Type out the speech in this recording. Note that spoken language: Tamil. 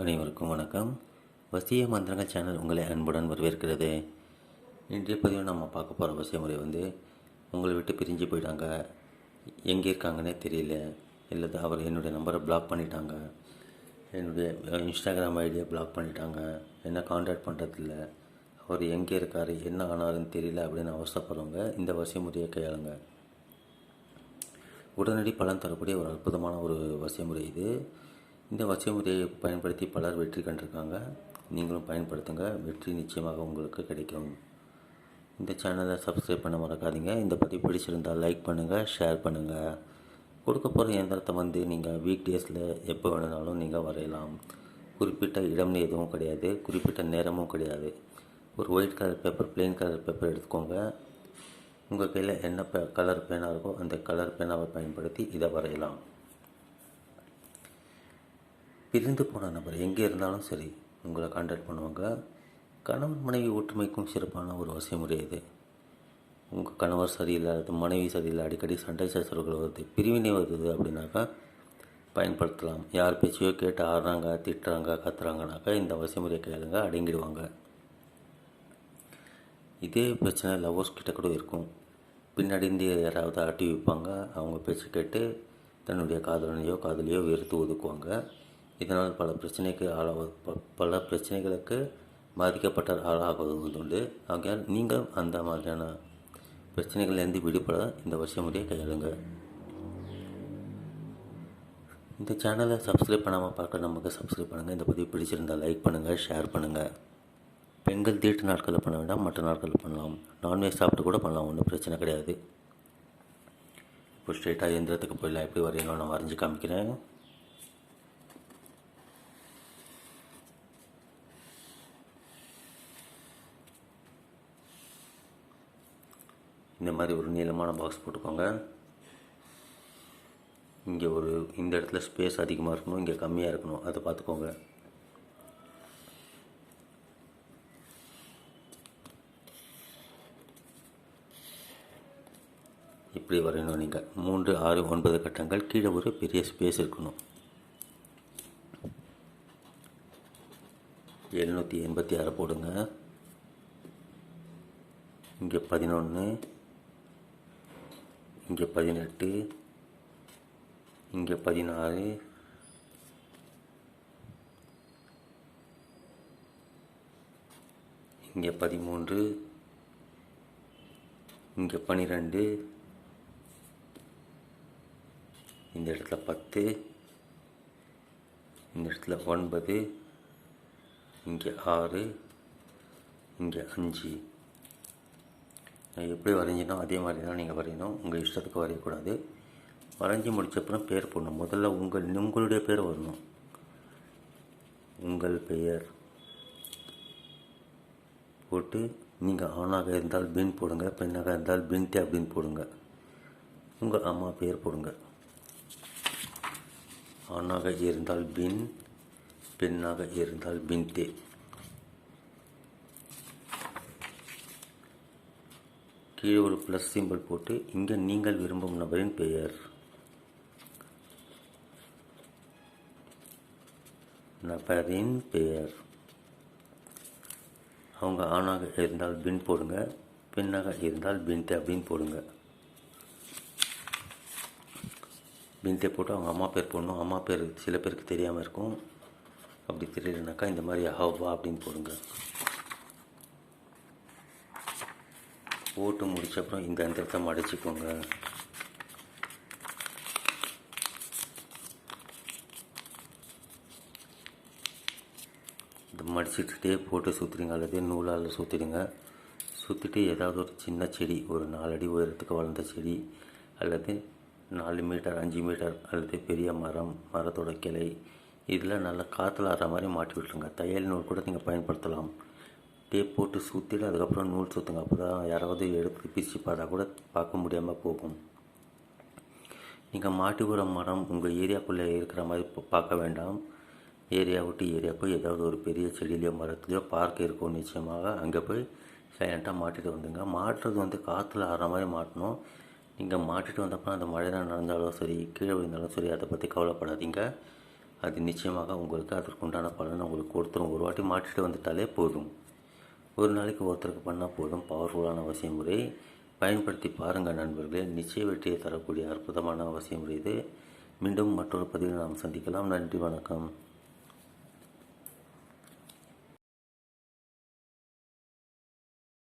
அனைவருக்கும் வணக்கம். வசிய மந்திரங்கள் சேனல் உங்களை அன்புடன் வரவேற்கிறது. இன்றைய பதிவு நம்ம பார்க்க போகிற வசிய முறை வந்து உங்களை விட்டு பிரிஞ்சு போயிட்டாங்க. எங்கே இருக்காங்கன்னே தெரியல. இல்லை அவர் என்னுடைய நம்பரை பிளாக் பண்ணிட்டாங்க. என்னுடைய இன்ஸ்டாகிராம் ஐடியை பிளாக் பண்ணிட்டாங்க. என்ன காண்டாக்ட் பண்ணுறதில்ல அவர் எங்கே இருக்கார் என்ன ஆனாருன்னு தெரியல அப்படின்னு அவசரப்படுறவங்க இந்த வசிய முறையை கையாளுங்க உடனடி பலன் தரக்கூடிய ஒரு அற்புதமான ஒரு வசிய முறை இது. இந்த வசிய பயன்படுத்தி பலர் வெற்றி கண்டிருக்காங்க. நீங்களும் பயன்படுத்துங்க. வெற்றி நிச்சயமாக உங்களுக்கு கிடைக்கும். இந்த சேனலை சப்ஸ்கிரைப் பண்ண மறக்காதீங்க. இந்த பற்றி பிடிச்சிருந்தால் லைக் பண்ணுங்கள் ஷேர் பண்ணுங்கள் கொடுக்க போகிற இயந்திரத்தை வந்து நீங்கள் வீக் டேஸில் எப்போ வேணுனாலும் நீங்கள் வரையலாம். குறிப்பிட்ட இடம்னு எதுவும் கிடையாது. குறிப்பிட்ட நேரமும் கிடையாது. ஒரு white colour paper plain colour paper எடுத்துக்கோங்க. உங்கள் கையில் என்ன கலர் பேனாக இருக்கோ அந்த கலர் பேனாவை பயன்படுத்தி இதை வரையலாம். பிரிந்து போன நபர் எங்கே இருந்தாலும் சரி உங்களை காண்டாக்ட் பண்ணுவாங்க. கணவன் மனைவி ஒற்றுமைக்கும் சிறப்பான ஒரு வசைமுறை இது. உங்கள் கணவர் சரியில்லாத மனைவி சரியில்லை அடிக்கடி சண்டை சச்சரவுகள் வருது பிரிவினை வருது அப்படின்னாக்கா பயன்படுத்தலாம். யார் பேச்சையோ கேட்டு ஆடுறாங்க திட்டுறாங்க கத்துறாங்கனாக்கா இந்த வசைமுறையை கேளுங்க அடங்கிடுவாங்க. இதே பிரச்சனை லவ்வர்ஸ் கிட்ட கூட இருக்கும். பின்னாடி இருந்து யாராவது ஆட்டி வைப்பாங்க அவங்க பேச்சு கேட்டு தன்னுடைய காதலனையோ காதலியோ வெறுத்து ஒதுக்குவாங்க. இதனால் பல பிரச்சனைக்கு ஆளாவது ப- பல பிரச்சனைகளுக்கு பாதிக்கப்பட்ட ஆளாகுவதுண்டு ஆகையால் நீங்கள் அந்த மாதிரியான பிரச்சனைகள்லேருந்து விடுபட இந்த வருஷம் முறையை கையாளுங்க இந்த சேனலை சப்ஸ்கிரைப் பண்ணாமல் பார்க்க நமக்கு சப்ஸ்கிரைப் பண்ணுங்கள் இந்த பதிவு பிடிச்சிருந்தால் லைக் பண்ணுங்கள் ஷேர் பண்ணுங்கள் பெண்கள் தீட்டு நாட்களில் பண்ண வேண்டாம் மற்ற நாட்களில் பண்ணலாம். நான்வெஜ் சாப்பிட்டு கூட பண்ணலாம் ஒன்றும் பிரச்சனை கிடையாது. இப்போ ஸ்ட்ரெயிட்டாக எந்திரத்துக்கு போயிடலாம். எப்படி வரையணும் நான் வரைஞ்சி காமிக்கிறேன். இந்த மாதிரி ஒரு நீளமான பாக்ஸ் போட்டுக்கோங்க. இங்கே ஒரு இந்த இடத்துல ஸ்பேஸ் அதிகமாக இருக்கணும் இங்கே கம்மியாக இருக்கணும். அதை பார்த்துக்கோங்க. இப்படி வரையணும் நீங்கள் மூன்று ஆறு ஒன்பது கட்டங்கள் கீழே ஒரு பெரிய ஸ்பேஸ் இருக்கணும். எழுநூற்றி எண்பத்தி ஆறு போடுங்க. இங்கே பதினொன்று இங்கே பதினெட்டு இங்கே பதினாறு இங்கே பதிமூன்று இங்கே பன்னிரெண்டு இந்த இடத்துல பத்து இந்த இடத்துல ஒன்பது இங்கே ஆறு இங்கே அஞ்சு. எப்படி வரைஞ்சினோ அதே மாதிரி தான் நீங்கள் வரையணும். உங்கள் இஷ்டத்துக்கு வரையக்கூடாது. வரைஞ்சி முடிச்சப்புறம் பேர் போடணும். முதல்ல உங்கள் உங்களுடைய பேர் வரணும். உங்கள் பெயர் போட்டு நீங்கள் ஆணாக இருந்தால் பின் போடுங்க பெண்ணாக இருந்தால் பின்ட்டு அப்படின்னு போடுங்க. உங்கள் அம்மா பேர் போடுங்க. ஆணாக இருந்தால் பின் பெண்ணாக இருந்தால் பின்தே. கீழே ஒரு ப்ளஸ் சிம்பிள் போட்டு இங்கே நீங்கள் விரும்பும் நபரின் பெயர். நபரின் பெயர். அவங்க ஆணாக இருந்தால் பின் போடுங்க பெண்ணாக இருந்தால் பின்தே அப்படின்னு போடுங்க. பின்தே போட்டு அவங்க அம்மா பேர் போடணும். அம்மா பேர் சில பேருக்கு தெரியாமல் இருக்கும். அப்படி தெரியலனாக்கா இந்த மாதிரி ஹவ்வா அப்படின்னு போடுங்க. போட்டு முடித்த அப்புறம் இந்த இடத்த மடிச்சுக்கோங்க. இது மடிச்சுட்டே போட்டு சுற்றுறீங்க அல்லது நூலால் சுற்றிடுங்க சுற்றிட்டு ஏதாவது ஒரு சின்ன செடி ஒரு நாலடி உயரத்துக்கு வளர்ந்த செடி அல்லது நாலு மீட்டர் அஞ்சு மீட்டர் அல்லது பெரிய மரம் மரத்தோட கிளை இதில் நல்லா காற்றுல ஆடுற மாதிரி மாட்டி விட்டுருங்க. தையல் நூல் கூட நீங்கள் பயன்படுத்தலாம். டேப் போட்டு சுற்றிட்டு அதுக்கப்புறம் நூல் சுற்றுங்க அப்போ தான் யாராவது எடுத்து பிச்சு பார்த்தா கூட பார்க்க முடியாமல் போகும். நீங்கள் மாட்டி மரம் உங்கள் ஏரியாக்குள்ளே இருக்கிற மாதிரி பார்க்க வேண்டாம். ஏரியா விட்டு ஏரியா போய் ஏதாவது ஒரு பெரிய செடியிலையோ மரத்துலையோ பார்க் இருக்கும் நிச்சயமாக அங்கே போய் சைலண்ட்டாக மாட்டிட்டு வந்துங்க மாட்டுறது வந்து காற்றுல ஆடுற மாதிரி மாட்டணும். நீங்கள் மாட்டிட்டு வந்தப்போ அந்த மழை தான் நடந்தாலும் சரி கீழே விழுந்தாலும் சரி அதை பற்றி கவலைப்படாதீங்க. அது நிச்சயமாக உங்களுக்கு அதற்குண்டான பலனை உங்களுக்கு கொடுத்துரும். ஒரு வாட்டி மாட்டிட்டு வந்துட்டாலே போதும். ஒரு நாளைக்கு ஒருத்தருக்கு பண்ணால் போதும். பவர்ஃபுல்லான அவசிய முறை பயன்படுத்தி பாருங்கள் நண்பர்களே. நிச்சய வெற்றியை தரக்கூடிய அற்புதமான அவசிய முறை இது. மீண்டும் மற்றொரு பதிவில் நாம் சந்திக்கலாம். நன்றி வணக்கம்.